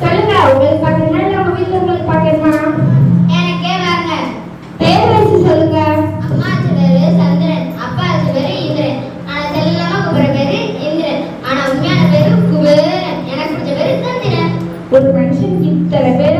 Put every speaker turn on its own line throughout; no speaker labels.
சொல்லுங்க உங்களுக்கு பார்க்கணுமா இல்ல உங்க வீட்டுல உங்களுக்கு பார்க்கணுமா
எனக்கே
பேர் சொல்லுங்க.
அம்மா பேரு சந்திரன் அப்பா பேரு இந்திரன். ஆனா செல்லமா கூப்பிடுற பேரு இந்திரன். ஆனா உண்மையான பேரு குபேரன். எனக்கு பிடிச்ச பேரு சந்திரன்.
ஒரு மனுஷனுக்கு இத்தனை பேரா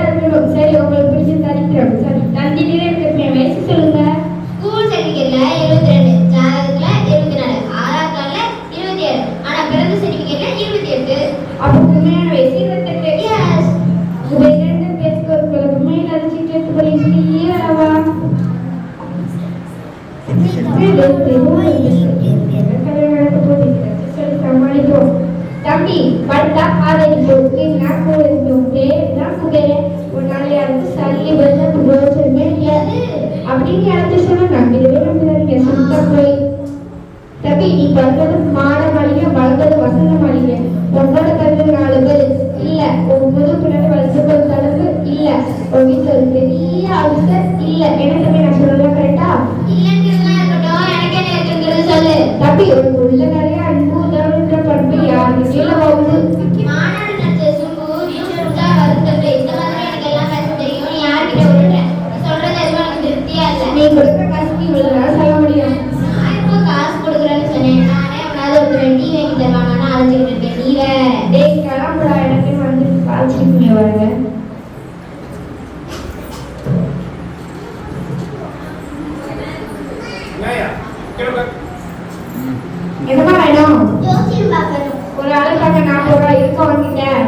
அப்படின்னு யாராச்சும் சொன்னா நம்பிடவே நம்பிடாதீங்க சுத்த போய் தம்பி நீ பிறந்தது மாட மாளிகை வளர்ந்தது வசந்த மாளிகை ஒன்பது கருத்து நாலு பேர் இல்ல உன் முது பின்னாடி வளர்ந்து ஒரு தடவை இல்ல உன் வீட்டுல ஒரு பெரிய அவசர இல்ல
எனக்கு
கிளம்பு.
என்னமா வேணும்? ஒரு ஆள் பார்க்க நாற்பது ரூபாய் இருக்க வந்துட்டேன்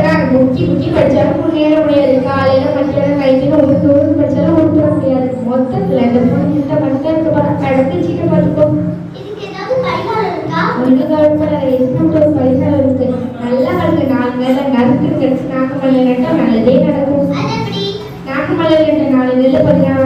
நாள் முக்கி முக்கி படிச்சாலும் முன்னேற முடியாது காலையில மத்தியானம் நைட்டுன்னு ஒரு நூறு படிச்சாலும் உருப்பட முடியாது மொத்தத்துல இந்த இந்த மட்டும் இருக்க போற கடத்தி சீட்டை பார்த்துக்கோ
இதுக்கு ஏதாவது பரிகாரம் இருக்கா
ஒண்ணு கவலைப்படாத எஸ்மெண்ட் ஒரு பரிகாரம் இருக்கு நல்லா வருது நாலு நேரம் நறுக்கு கடிச்சு நாக்கு மலை நல்லதே நடக்கும் நாக்கு மலை நட்ட நாலு நெல்லு பதினாறு